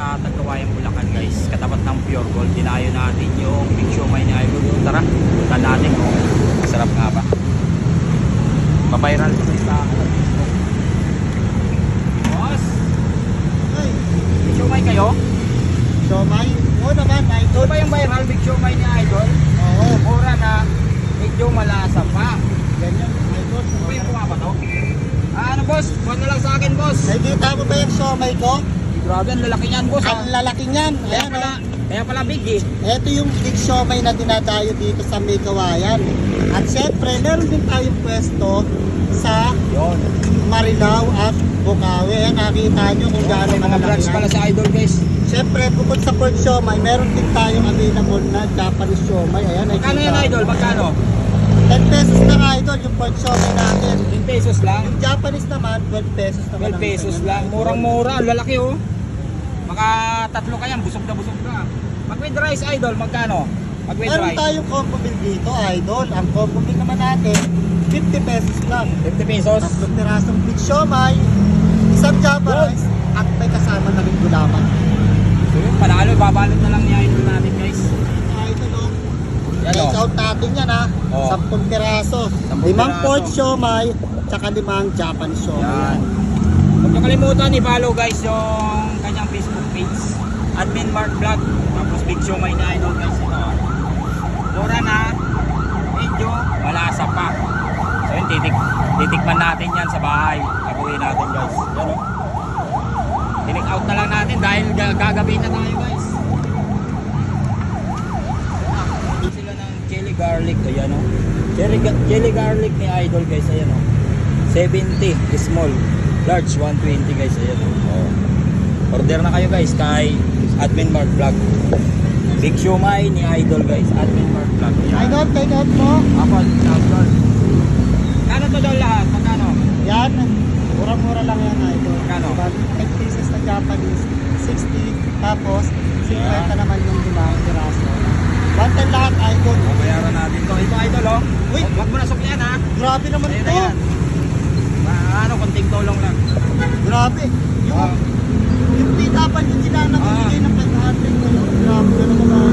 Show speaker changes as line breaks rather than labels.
sa Tagkawayan, Bulacan guys. Katapat ng Pure Gold. Dinayo natin yung Big Show May ni Idol. Tara, tignan natin kung masarap nga ba. Paviral ko sa Facebook. Boss,
Ay,
Big Show May kayo?
so may, oo naman, may
Ito ba yung viral Big Show May ni Idol?
Oo,
Mura na, medyo malasa pa.
ganyan, idol.
Ano ba yung kuha ba to? Ah, ano boss? Buwan na lang sa akin boss.
Nakikita mo ba yung siomay ko?
Grabe, ang lalaki niyan boss.
Ang
ah.
lalaki niyan.
Kaya
Ayan,
pala,
oh.
kaya pala big eh.
Ito yung big siomay na dinadayo dito sa May Kawayan. At syempre, meron din tayong pwesto sa
Yun.
Marilao at Bukawi. Ayan, nakita nyo kung gaano
May mga
yan.
pala sa Idol guys.
Syempre, bukod sa pork siomay, meron din tayong available na Japanese siomay. Ayan,
Magkano
nakikita
yan
mo.
Idol? Magkano?
10 pesos lang idol yung pork siomay natin.
10 pesos lang.
Yung Japanese naman, 12 pesos naman.
12
ang
pesos
ganyan,
lang. Murang-mura. Ang lalaki oh. Maka tatlo ka yan. Busog na busog ka. Pag with rice Idol, magkano? Pag with
Meron
rice.
tayong combo meal dito, idol. Ang combo meal naman natin, 50 pesos lang.
50 pesos.
Tatlong pirasong big siomay, isang java rice, at may kasama na rin gulaman.
So yun, panalo. Babalot na lang ni Idol natin guys.
Idol, oh.
Yan
Take
oh.
out natin yan, ha.
Oh.
10 piraso.
10
Limang
piraso.
pork siomay, tsaka limang Japanese siomay.
Yan. Huwag niyo kalimutan i-follow guys yung page. Admin Mark Vlog. Tapos Big Show May na Idol guys. Ito. Mura na. Medyo malasa pa. So yun, titik, titikman natin yan sa bahay. Gagawin natin guys. Yan o. Tinik out na lang natin dahil ga- gagabi na tayo guys. Yan sila ng chili garlic. Ayan o. Chili, chili garlic ni Idol guys. Ayan o. 70 small large 120 guys ayan oh. Order na kayo guys kay admin mark vlog big shumai ni idol guys admin mark vlog yan
Idol, take out mo.
ako idol kano to daw lahat magkano
Yan, murang-mura lang yan, idol.
Magkano?
Diba? 10 pieces na Japanese, 60, tapos 50
Yan.
naman yung limang piraso. Bantan lahat, idol.
bayaran natin to ito idol oh
Uy!
wag mo na suklian ha
Grabe naman
ayun
to.
na yan ano konting tulong lang
Grabe. Yung,
Ah.
Pitapan yung sila na
Ah.
binigay ng 500. Ano, grabe na naman,